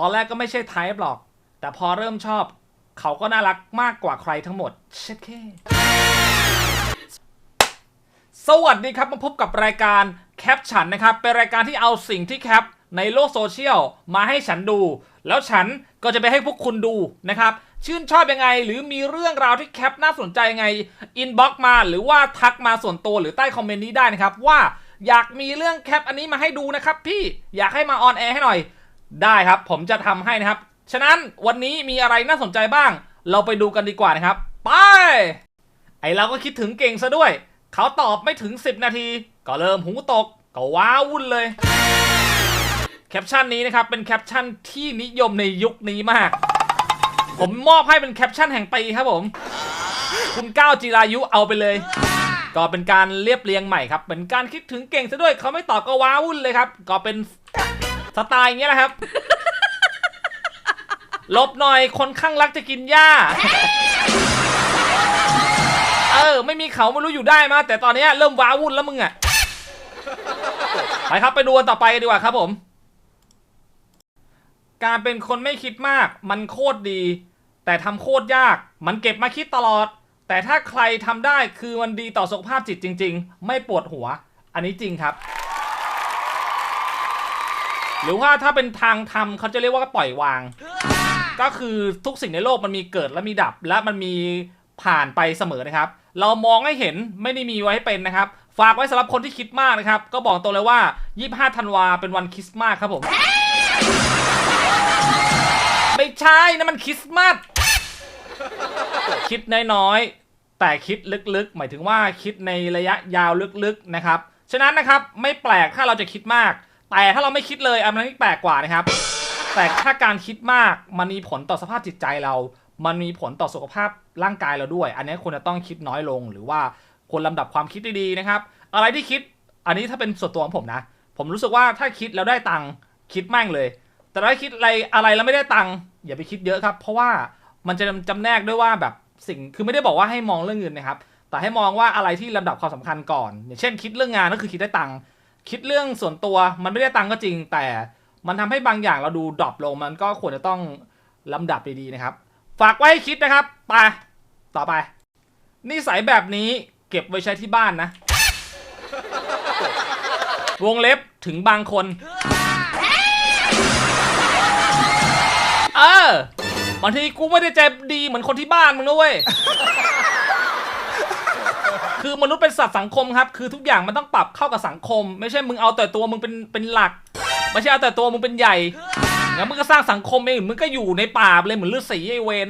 ตอนแรกก็ไม่ใช่ไทป์หรอก แต่พอเริ่มชอบ เขาก็น่ารักมากกว่าใครทั้งหมดเช็ดแค่สวัสดีครับ มาพบกับรายการแคปฉันนะครับ เป็นรายการที่เอาสิ่งที่แคปในโลกโซเชียลมาให้ฉันดู แล้วฉันก็จะไปให้พวกคุณดูนะครับ ชื่นชอบยังไง หรือมีเรื่องราวที่แคปน่าสนใจยังไงอินบ็อกมาหรือว่าทักมาส่วนตัวหรือใต้คอมเมนต์นี้ได้นะครับ ว่าอยากมีเรื่องแคปอันนี้มาให้ดูนะครับ พี่อยากให้มาออนแอร์ให้หน่อย ได้ครับผมจะทำให้นะครับ ฉะนั้นวันนี้มีอะไรน่าสนใจบ้าง เราไปดูกันดีกว่านะครับ ไป ไอเราก็คิดถึงเก่งซะด้วย เขาตอบไม่ถึง 10 นาที ก็เริ่มหูตก ก็ว้าวุ่นเลย แคปชั่นนี้นะครับ เป็นแคปชั่นที่นิยมในยุคนี้มาก ผมมอบให้เป็นแคปชั่นแห่งปีครับผม คุณก้าวจิรายุเอาไปเลย ก็เป็นการเรียบเรียงใหม่ครับ เป็นการคิดถึงเก่งซะด้วย เขาไม่ตอบก็ว้าวุ่นเลยครับ ก็เป็น สไตล์อย่างเงี้ยแหละครับ ลบหน่อยคนข้างรักจะกินหญ้า เออ ไม่มีเขาไม่รู้อยู่ได้มาแต่ตอนเนี้ยเริ่มว้าวุ่นแล้วมึงอะไปครับไปดูกันต่อไปดีกว่าครับผม การเป็นคนไม่คิดมาก มันโคตรดี แต่ทำโคตรยาก มันเก็บมาคิดตลอด แต่ถ้าใครทำได้คือมันดีต่อสุขภาพจิตจริง ๆ ไม่ปวดหัว อันนี้จริงครับ หรือว่าถ้าเป็นทางทำเขาจะเรียกว่าปล่อยวาง ก็คือทุกสิ่งในโลกมันมีเกิดและมีดับ และมันมีผ่านไปเสมอนะครับ เรามองให้เห็นไม่ได้มีไว้ให้เป็นนะครับ ฝากไว้สำหรับคนที่คิดมากนะครับ ก็บอกตัวเลยว่า 25 ธันวาเป็นวันคริสต์มาสครับผม ไม่ใช่นะมันคริสต์มาส คิดน้อยๆ แต่คิดลึกๆ หมายถึงว่าคิดในระยะยาวลึกๆ นะครับ ฉะนั้นนะครับไม่แปลกถ้าเราจะคิดมาก แต่ถ้าเราไม่คิดเลยอันนั้นแปลกกว่านะครับ แต่ถ้าการคิดมากมันมีผลต่อสภาพจิตใจเรา มันมีผลต่อสุขภาพร่างกายเราด้วย อันนี้ควรจะต้องคิดน้อยลงหรือว่าควรลำดับความคิดดีๆนะครับ อะไรที่คิดอันนี้ถ้าเป็นส่วนตัวของผมนะ ผมรู้สึกว่าถ้าคิดแล้วได้ตังค์คิดแม่งเลย แต่ถ้าคิดอะไรอะไรแล้วไม่ได้ตังค์อย่าไปคิดเยอะครับ เพราะว่ามันจะจำแนกด้วยว่าแบบสิ่งคือไม่ได้บอกว่าให้มองเรื่องเงินนะครับ แต่ให้มองว่าอะไรที่ลำดับความสำคัญก่อน อย่างเช่นคิดเรื่องงานก็คือคิดได้ตังค์ คิดเรื่องส่วนตัวมันไม่ได้ตังค์ก็จริง แต่มันทำให้บางอย่างเราดูดรอปลงมันก็ควรจะต้องลำดับดีๆนะครับ ฝากไว้คิดนะครับไปต่อไปนิสัยแบบนี้เก็บไว้ใช้ที่บ้านนะ วงเล็บถึงบางคน เออบางทีกูไม่ได้ใจดีเหมือนคนที่บ้านมึงนะเว้ย คือมนุษย์เป็นสัตว์สังคมครับ คือทุกอย่างมันต้องปรับเข้ากับสังคม ไม่ใช่มึงเอาแต่ตัวมึงเป็นเป็นหลัก ไม่ใช่เอาแต่ตัวมึงเป็นใหญ่งั้นมึงก็สร้างสังคมเองมึงก็อยู่ในป่าเลยเหมือนฤาษีไอเวน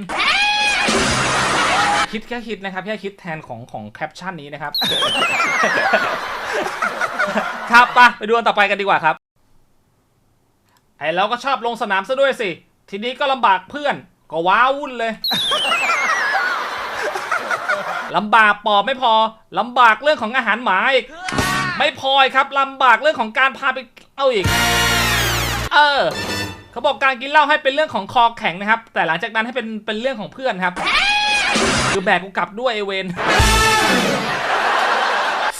คิดแค่คิดนะครับแค่คิดแทนของของแคปชั่นนี้นะครับ ครับปะไปดูกันต่อไปกันดีกว่าครับ ไอเราก็ชอบลงสนามซะด้วยสิ ทีนี้ก็ลำบากเพื่อน ก็ว้าวุ่นเลย ลำบากปอบไม่พอลำบากเรื่องของอาหารหมาอีกไม่พออีกครับลำบากเรื่องของการพาไปเอาอีก เออเขาบอกการกินเหล้าให้เป็นเรื่องของคอแข็งนะครับ แต่หลังจากนั้นให้เป็นเป็นเรื่องของเพื่อนครับ คือแบกกูกลับด้วยไอเวน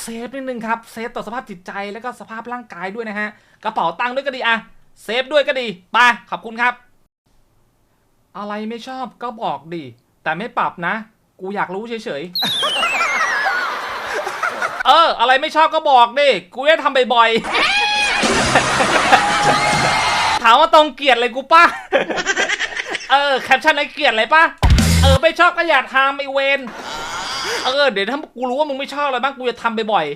เซฟนิดนึงครับเซฟต่อสภาพจิตใจแล้วก็สภาพร่างกายด้วยนะฮะกระเป๋าตังค์ด้วยก็ดีอะเซฟด้วยก็ดีไปขอบคุณครับ อะไรไม่ชอบก็บอกดิแต่ไม่ปรับนะ กูอยากรู้เฉยๆ เออ อะไรไม่ชอบก็บอกดิ กูจะทำบ่อยๆ ถามว่าตรงเกลียดเลยกูป่ะเออแคปชั่นไอ้เกลียดเลยป่ะเออไม่ชอบก็อย่าทำไอเวนเออเดี๋ยวถ้ากูรู้ว่ามึงไม่ชอบอะไรบ้างกูจะทำบ่อย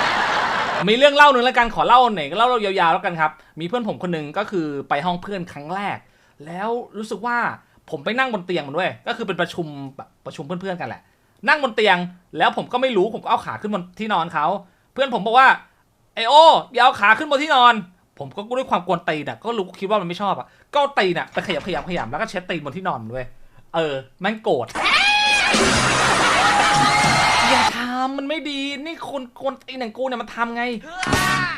ๆ มีเรื่องเล่าหนึ่งแล้วกันขอเล่าหน่อยเล่าเรายาวๆแล้วกันครับ มีเพื่อนผมคนหนึ่งก็คือไปห้องเพื่อนครั้งแรก แล้วรู้สึกว่า ผมไปนั่งบนเตียงมันด้วยก็คือเป็นประชุมแบบประชุมเพื่อนๆกันแหละ นั่งบนเตียงแล้วผมก็ไม่รู้ผมก็เอาขาขึ้นบนที่นอนเขาเพื่อนผมบอกว่าไอโออย่าเอาขาขึ้นบนที่นอน ผมก็ด้วยความกวนตีนอะก็รู้คิดว่ามันไม่ชอบอะก็ตีนอะไปขยับขยับขยับแล้วก็เช็ดตีนบนที่นอนด้วย เออแม่งโกรธอย่าทำมันไม่ดีนี่คนคนไอ้หนังกูเนี่ยมันทำไง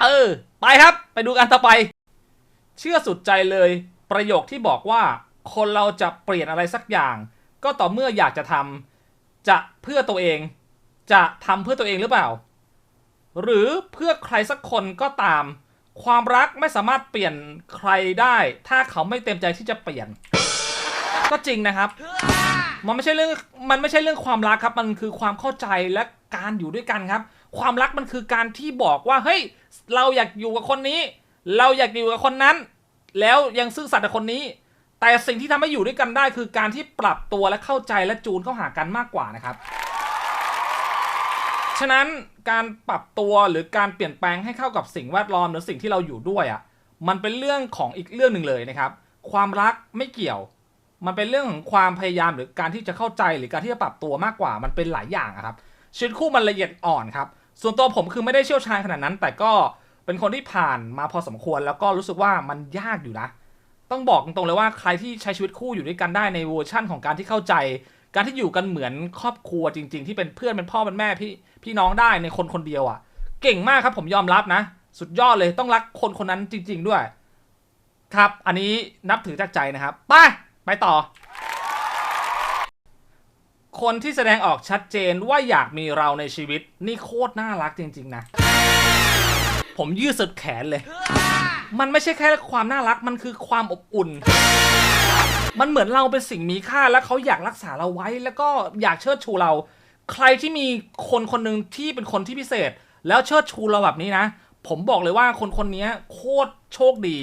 เออ ไปครับ ไปดูกันต่อไป เชื่อสุดใจเลย ประโยคที่บอกว่า คนเราจะเปลี่ยนอะไรสักอย่าง ก็ต่อเมื่ออยากจะทำจะเพื่อตัวเอง จะทำเพื่อตัวเองหรือเปล่า หรือเพื่อใครสักคนก็ตาม ความรักไม่สามารถเปลี่ยนใครได้ ถ้าเขาไม่เต็มใจที่จะเปลี่ยน ก็จริงนะครับ มันไม่ใช่เรื่องมันไม่ใช่เรื่องความรักครับ มันคือความเข้าใจและการอยู่ด้วยกันครับ ความรักมันคือการที่บอกว่าเฮ้ยเราอยากอยู่กับคนนี้ เราอยากอยู่กับคนนั้น แล้วยังซื่อสัตย์กับคนนี้ แต่สิ่งที่ทำให้อยู่ด้วยกันได้คือการที่ปรับตัวและเข้าใจและจูนเข้าหากันมากกว่านะครับ ฉะนั้นการปรับตัวหรือการเปลี่ยนแปลงให้เข้ากับสิ่งแวดล้อมหรือสิ่งที่เราอยู่ด้วยอะมันเป็นเรื่องของอีกเรื่องหนึ่งเลยนะครับ ความรักไม่เกี่ยว มันเป็นเรื่องของความพยายามหรือการที่จะเข้าใจหรือการที่จะปรับตัวมากกว่า มันเป็นหลายอย่างครับชีวิตคู่มันละเอียดอ่อนครับ ส่วนตัวผมคือไม่ได้เชี่ยวชาญขนาดนั้น แต่ก็เป็นคนที่ผ่านมาพอสมควร แล้วก็รู้สึกว่ามันยากอยู่นะ ต้องบอกตรงๆเลยว่าใครที่ใช้ชีวิตคู่อยู่ด้วยกันได้ในเวอร์ชั่นของการที่เข้าใจ การที่อยู่กันเหมือนครอบครัวจริง ๆ ที่เป็นเพื่อนเป็นพ่อเป็นแม่พี่พี่น้องได้ในคนคนเดียวอะ่ะ เก่งมากครับผมยอมรับนะ สุดยอดเลยต้องรักคนคนนั้นจริง ๆด้วย ครับ อันนี้นับถือจากใจนะครับไปไปต่อ คนที่แสดงออกชัดเจนว่าอยากมีเราในชีวิต นี่โคตรน่ารักจริง ๆ นะ ผมยืดสุดแขนเลย มันไม่ใช่แค่ความน่ารัก มันคือความอบอุ่น มันเหมือนเราเป็นสิ่งมีค่าแล้วเขาอยากรักษาเราไว้ แล้วก็อยากเชิดชูเรา ใครที่มีคนคนหนึ่งที่เป็นคนที่พิเศษ แล้วเชิดชูเราแบบนี้นะ ผมบอกเลยว่าคนคนนี้โคตรโชคดี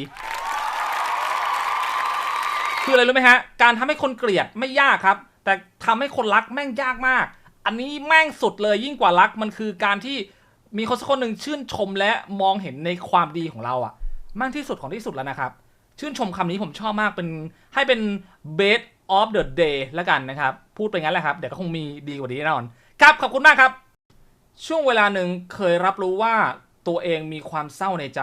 คืออะไรรู้ไหมฮะ การทำให้คนเกลียดไม่ยากครับ แต่ทำให้คนรักแม่งยากมาก อันนี้แม่งสุดเลยยิ่งกว่ารักมันคือการที่มีคนสักคนหนึ่งชื่นชมและมองเห็นในความดีของเราอะ มากที่สุดของที่สุดแล้วนะครับ ชื่นชมคำนี้ผมชอบมากเป็นให้เป็น best of the day แล้วกันนะครับ พูดไปงั้นแหละครับ เดี๋ยวก็คงมีดีกว่านี้แน่นอน ครับขอบคุณมากครับ ช่วงเวลาหนึ่งเคยรับรู้ว่าตัวเองมีความเศร้าในใจ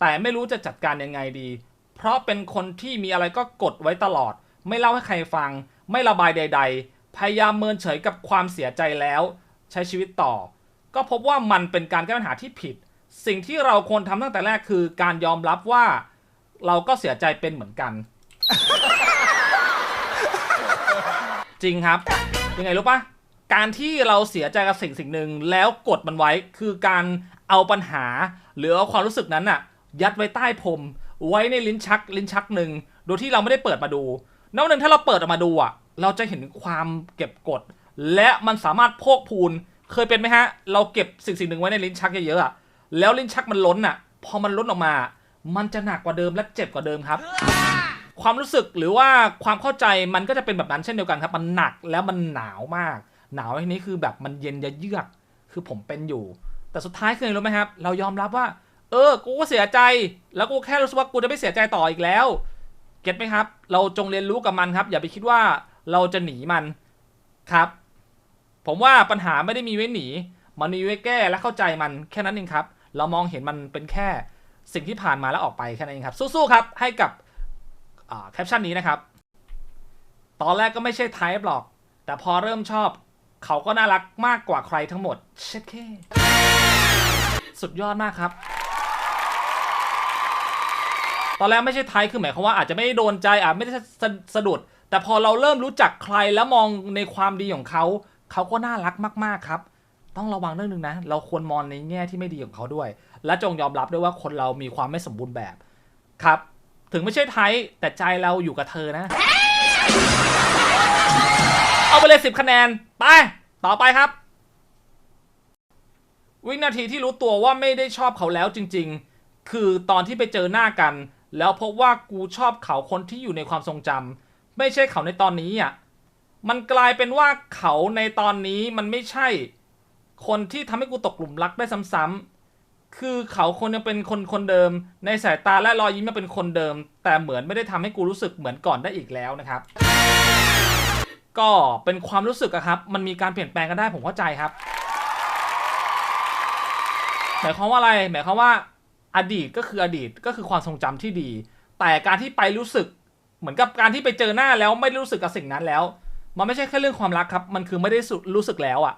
แต่ไม่รู้จะจัดการยังไงดี เพราะเป็นคนที่มีอะไรก็กดไว้ตลอด ไม่เล่าให้ใครฟัง ไม่ระบายใด ๆ พยายามเมินเฉยกับความเสียใจแล้ว ใช้ชีวิตต่อ ก็พบว่ามันเป็นการแก้ปัญหาที่ผิด สิ่งที่เราควรทำตั้งแต่แรกคือการยอมรับว่าเราก็เสียใจเป็นเหมือนกัน จริงครับ ยังไงรู้ปะการที่เราเสียใจกับสิ่งสิ่งหนึ่งแล้วกดมันไว้คือการเอาปัญหา หรือเอาความรู้สึกนั้นน่ะ ยัดไว้ใต้พรมไว้ในลิ้นชักลิ้นชักหนึ่งโดยที่เราไม่ได้เปิดมาดูนอกหนึ่งถ้าเราเปิดออกมาดูอะ เราจะเห็นความเก็บกด และมันสามารถโพกพูน เคยเป็นไหมฮะ เราเก็บสิ่งสิ่งหนึ่งไว้ในลิ้นชักเยอะๆอะ แล้วลิ้นชักมันล้นอะ พอมันล้นออกมา มันจะหนักกว่าเดิมและเจ็บกว่าเดิมครับ ความรู้สึกหรือว่าความเข้าใจมันก็จะเป็นแบบนั้นเช่นเดียวกันครับ มันหนักแล้วมันหนาวมาก หนาวทีนี้คือแบบมันเย็นยะเยือกคือผมเป็นอยู่ แต่สุดท้ายคืออะไรรู้ไหมครับ เรายอมรับว่า เออ กูก็เสียใจ แล้วกูแค่รู้สึกว่ากูจะไม่เสียใจต่ออีกแล้ว เก็ตไหมครับ เราจงเรียนรู้กับมันครับ อย่าไปคิดว่าเราจะหนีมันครับ ผมว่าปัญหาไม่ได้มีไว้หนี มันมีไว้แก้และเข้าใจมันแค่นั้นเองครับ เรามองเห็นมันเป็นแค่สิ่งที่ผ่านมาแล้วออกไปแค่นั้นเองครับ สู้ๆครับให้กับแคปชั่นนี้นะครับ ตอนแรกก็ไม่ใช่ไทป์หรอก แต่พอเริ่มชอบ เขาก็น่ารักมากกว่าใครทั้งหมด เช็ดแค่สุดยอดมากครับ ตอนแรกไม่ใช่ไทป์คือหมายความว่าอาจจะไม่โดนใจอาจไม่ได้สะสะดุด แต่พอเราเริ่มรู้จักใครแล้วมองในความดีของเขา เขาก็น่ารักมากๆครับ ต้องระวังเรื่องหนึงนะ เราควรมองในแง่ที่ไม่ดีของเขาด้วย และจงยอมรับด้วยว่าคนเรามีความไม่สมบูรณ์แบบครับ ถึงไม่ใช่ไทยแต่ใจเราอยู่กับเธอนะ เอาไปเลยสิบคะแนน ไป ต่อไปครับ วินาทีที่รู้ตัวว่าไม่ได้ชอบเขาแล้วจริง ๆ คือตอนที่ไปเจอหน้ากัน แล้วพบว่ากูชอบเขาคนที่อยู่ในความทรงจำไม่ใช่เขาในตอนนี้อะมันกลายเป็นว่าเขาในตอนนี้มันไม่ใช่ คนที่ทำให้กูตกหลุมรักได้ซ้ำๆคือเขาคนยังเป็นคนคนเดิม ในสายตาและรอยยิ้มยังเป็นคนเดิม แต่เหมือนไม่ได้ทำให้กูรู้สึกเหมือนก่อนได้อีกแล้วนะครับ ก็เป็นความรู้สึกอะครับ มันมีการเปลี่ยนแปลงกันได้ผมเข้าใจครับหมายความว่าอะไร หมายความว่า อดีตก็คืออดีตก็คือความทรงจำที่ดี แต่การที่ไปรู้สึกเหมือนกับการที่ไปเจอหน้าแล้วไม่รู้สึกกับสิ่งนั้นแล้ว มันไม่ใช่แค่เรื่องความรักครับ มันคือไม่ได้รู้สึกแล้วอะ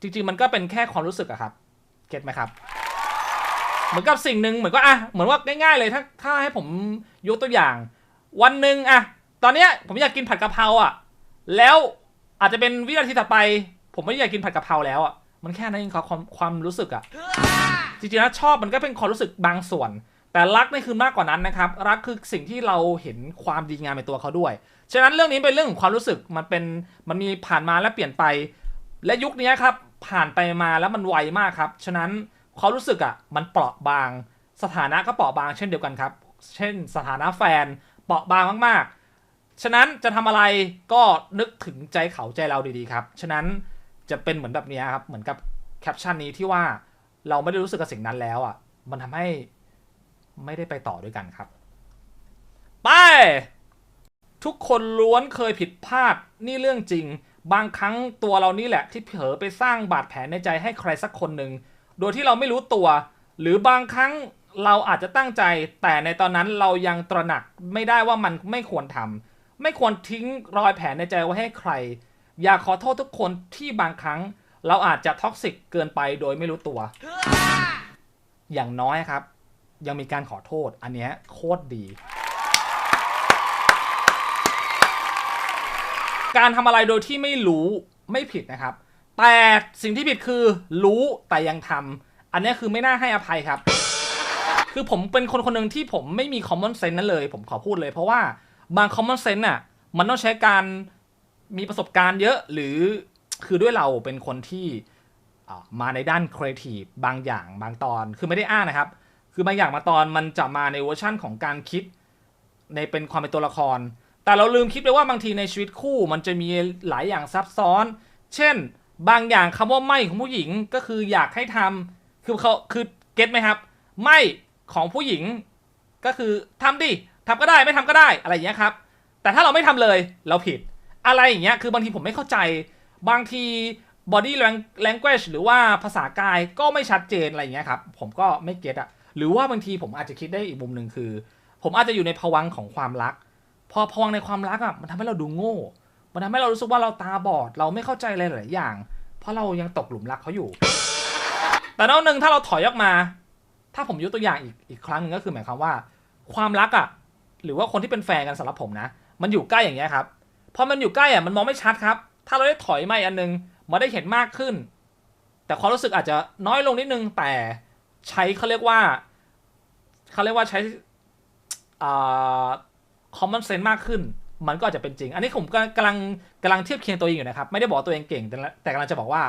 จริง ๆ มันก็เป็นแค่ความรู้สึกอะครับเก็ตไหมครับ เหมือนกับสิ่งหนึ่งเหมือนก็อะเหมือนว่าง่าย ๆ เลยถ้าถ้าให้ผมยกตัวอย่าง วันหนึ่งอะตอนเนี้ยผมอยากกินผัดกะเพราอะแล้วอาจจะเป็นวินาทีถัดไป ผมไม่อยากกินผัดกะเพราแล้วอะมันแค่นั้นเองครับความความรู้สึกอะจริงๆแล้วชอบมันก็เป็นความรู้สึกบางส่วน แต่รักนี่คือมากกว่านั้นนะครับ รักคือสิ่งที่เราเห็นความดีงามในตัวเขาด้วย ฉะนั้นเรื่องนี้เป็นเรื่องของความรู้สึกมันเป็นมันมีผ่านมาและเปลี่ยนไป และยุคนี้ครับ ผ่านไปมาแล้วมันไวมากครับ ฉะนั้นความรู้สึกอะมันเปราะบาง สถานะก็เปราะบางเช่นเดียวกันครับ เช่นสถานะแฟนเปราะบางมากๆ ฉะนั้นจะทำอะไรก็นึกถึงใจเขาใจเราดีๆครับ ฉะนั้นจะเป็นเหมือนแบบนี้ครับ เหมือนกับแคปชั่นนี้ที่ว่าเราไม่ได้รู้สึกกับสิ่งนั้นแล้วอะ มันทำให้ไม่ได้ไปต่อด้วยกันครับ ไป ทุกคนล้วนเคยผิดพลาดนี่เรื่องจริง บางครั้งตัวเรานี่แหละที่เผลอไปสร้างบาดแผลในใจให้ใครสักคนหนึ่งโดยที่เราไม่รู้ตัว หรือบางครั้งเราอาจจะตั้งใจ แต่ในตอนนั้นเรายังตระหนักไม่ได้ว่ามันไม่ควรทำไม่ควรทิ้งรอยแผลในใจไว้ให้ใคร อยากขอโทษทุกคนที่บางครั้ง เราอาจจะท็อกซิกเกินไปโดยไม่รู้ตัว อย่างน้อยครับ ยังมีการขอโทษอันเนี้ยโคตรดี การทำอะไรโดยที่ไม่รู้ไม่ผิดนะครับ แต่สิ่งที่ผิดคือรู้แต่ยังทำอันนี้คือไม่น่าให้อภัยครับ คือผมเป็นคนคนหนึ่งที่ผมไม่มี common sense นั้นเลย ผมขอพูดเลยเพราะว่าบาง common sense น่ะมันต้องใช้การมีประสบการณ์เยอะหรือคือด้วยเราเป็นคนที่มาในด้านครีเอทีฟบางอย่างบางตอนคือไม่ได้อ้างนะครับ คือบางอย่างมาตอนมันจะมาในเวอร์ชั่นของการคิด ในเป็นความเป็นตัวละคร แต่เราลืมคิดไปว่าบางทีในชีวิตคู่มันจะมีหลายอย่างซับซ้อน เช่น บางอย่างคำว่าไม่ของผู้หญิงก็คืออยากให้ทำคือเขาคือเก็ตไหมครับ ไม่ของผู้หญิง ก็คือทำดิทำก็ได้ไม่ทำก็ได้อะไรอย่างเงี้ครับ แต่ถ้าเราไม่ทำเลยเราผิด อะไรอย่างเงี้ยคือบางทีผมไม่เข้าใจ บางที body language หรือว่าภาษากายก็ไม่ชัดเจนอะไรอย่างเงี้ยครับ ผมก็ไม่เก็ตอะหรือว่าบางทีผมอาจจะคิดได้อีกมุมหนึ่งคือ ผมอาจจะอยู่ในภวังของความรัก พอภวังในความรักอะมันทำให้เราดูโง่ มันทำให้เรารู้สึกว่าเราตาบอด เราไม่เข้าใจอะไรหลายอย่าง เพราะเรายังตกหลุมรักเขาอยู่ แต่นอกหนึ่งถ้าเราถอยออกมา ถ้าผมยกตัวอย่างอีกอีกครั้งหนึ่งก็คือหมายความว่า ความรักอะหรือว่าคนที่เป็นแฟนกันสำหรับผมนะ มันอยู่ใกล้อย่างเงี้ยครับ พอมันอยู่ใกล้อะมันมองไม่ชัดครับ ถ้าเราได้ถอยมาอันนึงมาได้เห็นมากขึ้น แต่ความรู้สึกอาจจะน้อยลงนิดนึง แต่ใช้เขาเรียกว่าเขาเรียกว่าใช้ คอ่า common sense มากขึ้น มันก็อาจจะเป็นจริง อันนี้ผมกำลังกำลังเทียบเคียงตัวเองอยู่นะครับ ไม่ได้บอกตัวเองเก่ง แต่แต่กำลังจะบอกว่า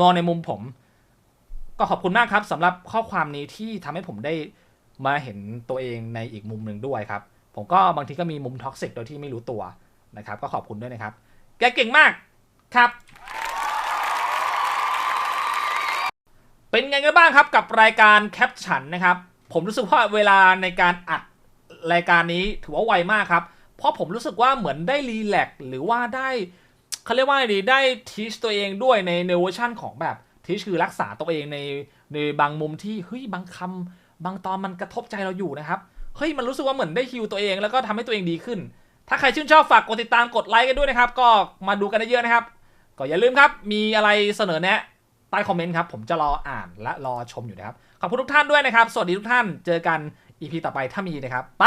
มองในมุมผม ก็ขอบคุณมากครับสำหรับข้อความนี้ที่ทำให้ผมได้มาเห็นตัวเองในอีกมุมหนึ่งด้วยครับ ผมก็บางทีก็มีมุมท็อกซิกโดยที่ไม่รู้ตัวนะครับ ก็ขอบคุณด้วยนะครับ แกเก่งมากครับ เป็นไงกันบ้างครับกับรายการแคปฉันนะครับ ผมรู้สึกว่าเวลาในการอัด รายการนี้ถือว่าไวมากครับ เพราะผมรู้สึกว่าเหมือนได้รีแลกซ์หรือว่าได้เขาเรียกว่าไงดีได้ทีชตัวเองด้วยในในเวอร์ชั่นของแบบทีชคือรักษาตัวเองในในบางมุมที่เฮ้ยบางคำบางตอนมันกระทบใจเราอยู่นะครับเฮ้ยมันรู้สึกว่าเหมือนได้ฮิวตัวเองแล้วก็ทำให้ตัวเองดีขึ้น ถ้าใครชื่นชอบฝากกดติดตามกดไลค์กันด้วยนะครับ ก็มาดูกันเยอะๆนะครับ ก็อย่าลืมครับ มีอะไรเสนอแนะใต้คอมเมนต์ครับ ผมจะรออ่านและรอชมอยู่นะครับ ขอบคุณทุกท่านด้วยนะครับ สวัสดีทุกท่าน เจอกัน EP ต่อไปถ้ามีนะครับ ไป